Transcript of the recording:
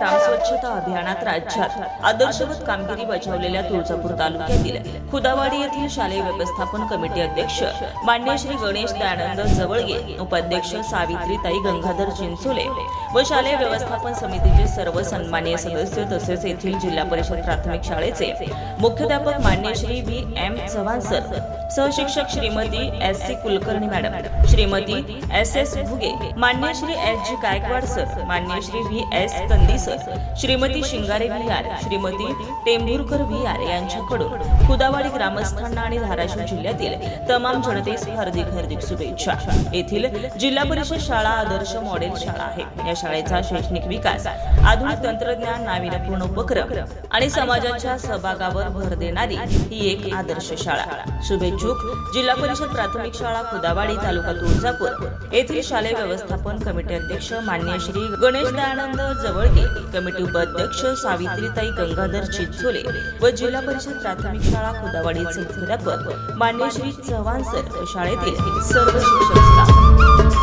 ग्राम स्वच्छता अभियानात राज्यात आदर्शवत कामगिरी बजावलेल्या तुळजापूर तालुक्यातील खुदावाडी येथील शालेय व्यवस्थापन कमिटी अध्यक्ष मान्य श्री गणेश दयानंद जवळगे उपाध्यक्ष सावित्रीताई गंगाधर चिंचोले व शालेय व्यवस्थापन समितीचे सर्व सन्मान्य सदस्य तसेच येथील जिल्हा परिषद प्राथमिक शाळेचे मुख्याध्यापक मान्य Shri V. M. Chavan sir सहशिक्षक Shrimati S. C. Kulkarni madam Shrimati S. S. Bhuge मान्य Shri S. G. Gaikwad sir मान्य Shri V. S. Kandi sir sir Shrimati Shingare Vihar Shrimati Tembhurkar Vihar यांच्याकडून खुदावाडी ग्रामस्थांना आणि धाराशिव जिल्ह्यातील तमाम जनतेस हार्दिक हार्दिक शुभेच्छा. येथील जिल्हा परिषद शाळा आदर्श मॉडेल शाळा आहे. या शाळेचा शैक्षणिक विकास आधुनिक तंत्रज्ञान नाविन्यपूर्ण उपक्रम आणि समाजाच्या सहभागावर भर देणारी ही एक आदर्श शाळा. शुभेच्छुक जिल्हा परिषद प्राथमिक शाळा खुदावाडी तालुका तुळजापूर. येथील शालेय व्यवस्थापन कमिटी अध्यक्ष मान्य श्री गणेश दयानंद जवळगे कमिटी उपाध्यक्ष सावित्रीताई गंगाधर चिंचोले व जिल्हा परिषद प्राथमिक शाळा खुदावाडीचे मुख्याध्यापक मान्य श्री चव्हाण सर शाळेतील सर्व शिक्षक